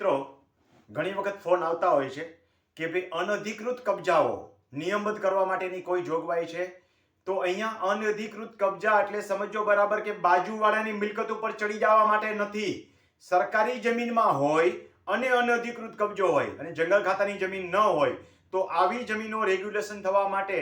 મિત્રો, ઘણી વખત ફોન આવતા હોય છે કે ભાઈ અનધિકૃત કબજાઓ નિયમબદ્ધ કરવા માટેની કોઈ જોગવાઈ છે? તો અહીંયા અનધિકૃત કબજા એટલે સમજો બરાબર કે બાજુવાળાની મિલકત ઉપર ચડી જવા માટે નથી. સરકારી જમીનમાં હોય અને અનધિકૃત કબજો હોય અને જંગલ ખાતાની જમીન ન હોય, તો આવી જમીનો રેગ્યુલેશન થવા માટે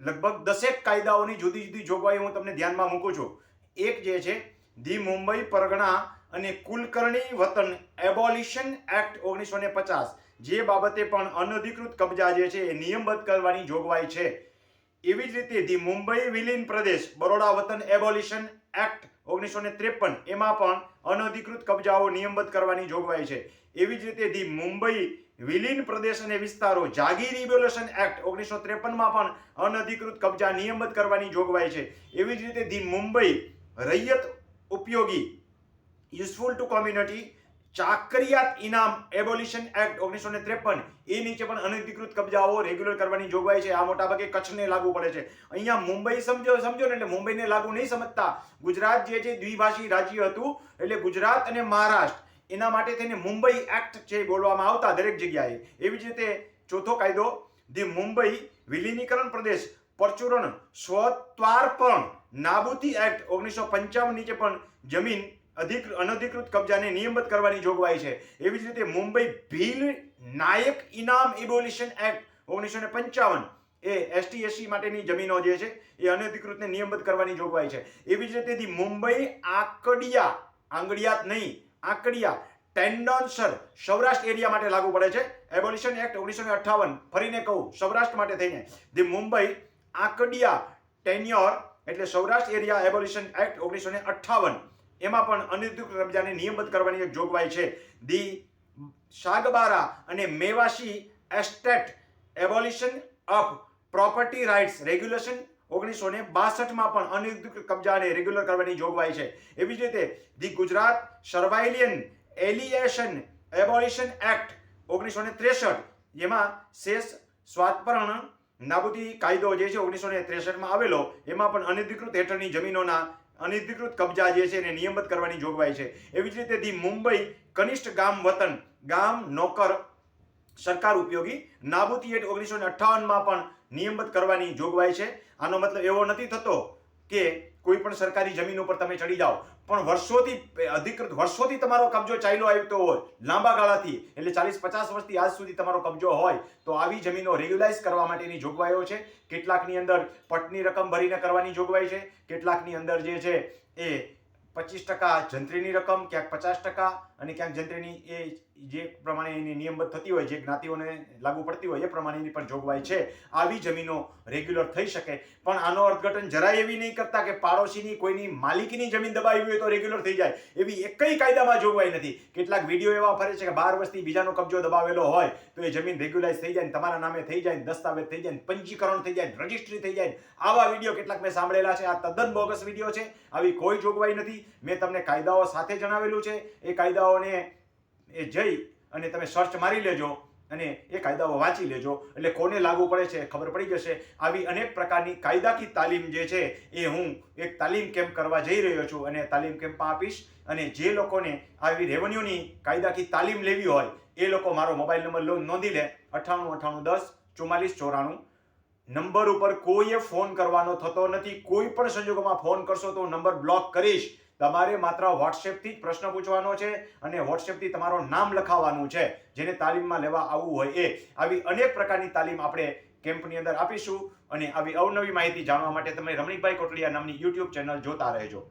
લગભગ દસેક કાયદાઓની જુદી જુદી જોગવાઈ હું તમને ધ્યાનમાં મૂકું છું. એક જે છે ધી મુંબઈ પરગણા અને કુલકર્ણી વતન એબોલિશન એક્ટ ઓગણીસો ને પચાસ. જે બાબતે પણ અનધિકૃત કબજા જે છે એ નિયમબદ્ધ કરવાની જોગવાઈ છે. એવી જ રીતે ધી મુંબઈ વિલીન પ્રદેશ બરોડા વતન એબોલિશન એક્ટ ઓગણીસો ને ત્રેપન એમાં પણ અનધિકૃત કબજાઓ નિયમબદ્ધ કરવાની જોગવાઈ છે. એવી જ રીતે ધી મુંબઈ વિલીન પ્રદેશ અને વિસ્તારો જાગીર રિવોલ્યુશન એક્ટ ઓગણીસો ત્રેપનમાં પણ અનધિકૃત કબજા નિયમબદ્ધ કરવાની જોગવાઈ છે. એવી જ રીતે ધી મુંબઈ રૈયત ઉપયોગી. યુઝફુલ ટુ કોમ્યુનિટી ચાકરિયાત ઇનામ એબોલિશન એક્ટ ઓગણીસો ને ત્રેપન, એ નીચે પણ અનધિકૃત કબજાઓ રેગ્યુલર કરવાની જોગવાઈ છે. આ મોટાભાગે કચ્છને લાગુ પડે છે. અહીંયા મુંબઈ સમજો સમજો ને એટલે મુંબઈને લાગુ નહીં સમજતા. ગુજરાત જે છે દ્વિભાષી રાજ્ય હતું, એટલે ગુજરાત અને મહારાષ્ટ્ર, એના માટે થઈને મુંબઈ એક્ટ છે બોલવામાં આવતા દરેક જગ્યાએ. એવી જ રીતે ચોથો કાયદો, ધી મુંબઈ વિલીનીકરણ પ્રદેશ પરચુરણ, સ્વત્વાર્પણ, નાબૂદી એક્ટ ઓગણીસો પંચાવન નીચે પણ જમીન અધિક, અનધિકૃત કબજાને નિયમિત કરવાની જોગવાઈ છે. એવી જ રીતે મુંબઈ ભીલ નાયક ઇનામ ઇબોલિશન એક્ટ ઓગણીસો ને પંચાવન એ એસટી એસસી માટેની જમીનો જે છે, એ અનધિકૃતને નિયમિત કરવાની જોગવાઈ છે. એવી જ રીતે મુંબઈ આકડિયા, આંગડિયાત નહીં, આંકડિયા, ટેન્ડોન્સર સૌરાષ્ટ્ર એરિયા માટે લાગુ પડે છે. એબોલિશન એક્ટ ઓગણીસો ને અઠ્ઠાવન ફરીને કહું, સૌરાષ્ટ્ર માટે થઈને. ધી મુંબઈ આંકડિયા ટેન્યોર એટલે સૌરાષ્ટ્ર એરિયા એબોલિશન એક્ટ ઓગણીસો ને અઠ્ઠાવન. એમાં પણ અનધિકૃત કબજાને નિયમબદ્ધ કરવાની એક જોગવાઈ છે. ધી શાગબારા અને Mewasi estate abolition of property rights regulation ઓગણીસો ને બાસઠમાં પણ અનધિકૃત કબજાને રેગ્યુલર કરવાની જોગવાઈ છે. એવી જ રીતે the Gujarat surviving alienation abolition act ઓગણીસો ને ત્રેસઠ. જેમાં શેષ સ્વાતપરણ નાબૂદી કાયદો જે છે ઓગણીસો ને ત્રેસઠમાં આવેલો, એમાં પણ અનધિકૃત હેઠળની જમીનોના અનધિકૃત કબજા જે છે એને નિયમિત કરવાની જોગવાઈ છે. એવી જ રીતે ધી મુંબઈ કનિષ્ઠ ગામ વતન, ગામ નોકર સરકાર ઉપયોગી, નાબૂદી એટ ઓગણીસો ને અઠ્ઠાવનમાં પણ નિયમિત કરવાની જોગવાઈ છે. આનો મતલબ એવો નથી થતો કે કોઈ પણ સરકારી જમીન ઉપર તમે ચડી જાઓ. પણ વર્ષોથી અધિકૃત વર્ષોથી તમારો કબજો ચાલ્યો આવતો હોય, લાંબા ગાળાથી, એટલે ચાલીસ પચાસ વર્ષથી આજ સુધી તમારો કબજો હોય, તો આવી જમીનો રેગ્યુલાઇઝ કરવા માટેની જોગવાઈઓ છે. કેટલાકની અંદર પટની રકમ ભરીને કરવાની જોગવાઈ છે. કેટલાકની અંદર જે છે એ પચીસ ટકા જંત્રીની રકમ, ક્યાંક પચાસ ટકા અને ક્યાંક જંત્રીની એ જે પ્રમાણે એની નિયમબદ્ધ થતી હોય, જે જ્ઞાતિઓને લાગુ પડતી હોય, એ પ્રમાણેની પણ જોગવાઈ છે. આવી જમીનો રેગ્યુલર થઈ શકે. પણ આનો અર્થઘટન જરાય એવી નહીં કરતા કે પાડોશીની કોઈની માલિકીની જમીન દબાવી હોય તો રેગ્યુલર થઈ જાય. એવી એકઈ કાયદામાં જોગવાઈ નથી. કેટલાક વીડિયો એવા ફરે છે કે બાર વર્ષથી બીજાનો કબજો દબાવેલો હોય, તો એ જમીન રેગ્યુલાઇઝ થઈ જાય તમારા નામે થઈ જાય દસ્તાવેજ થઈ જાય પંજીકરણ થઈ જાય રજિસ્ટ્રી થઈ જાય આવા વીડિયો કેટલાક મેં સાંભળેલા છે. આ તદ્દન બોગસ વીડિયો છે. આવી કોઈ જોગવાઈ નથી. મેં તમને કાયદાઓ સાથે જણાવેલું છે. એ કાયદાઓને એ જઈ અને તમે સર્ચ મારી લેજો અને એ કાયદાઓ વાંચી લેજો. એટલે કોને લાગુ પડે છે ખબર પડી જશે. આવી અનેક પ્રકારની કાયદાકી તાલીમ જે છે એ હું એક તાલીમ કેમ્પ કરવા જઈ રહ્યો છું અને તાલીમ કેમ્પમાં આપીશ. અને જે લોકોને આવી રેવન્યુની કાયદાકી તાલીમ લેવી હોય, એ લોકો મારો મોબાઈલ નંબર નોંધી લે. અઠ્ઠાણું અઠ્ઠાણું, દસ, ચુમ્માલીસ, ચોરાણું. નંબર ઉપર કોઈએ ફોન કરવાનો થતો નથી. કોઈ પણ સંજોગોમાં ફોન કરશો તો નંબર બ્લોક કરીશ. તમારે માત્ર વોટ્સએપથી જ પ્રશ્ન પૂછવાનો છે અને વોટ્સએપથી તમારું નામ લખાવવાનું છે. જેને તાલીમમાં લેવા આવવું હોય એ. આવી અનેક પ્રકારની તાલીમ આપણે કેમ્પની અંદર આપીશું અને આવી અવનવી માહિતી જાણવા માટે તમે રમણીકભાઈ કોટડિયા નામની યુટ્યુબ ચેનલ જોતા રહેજો.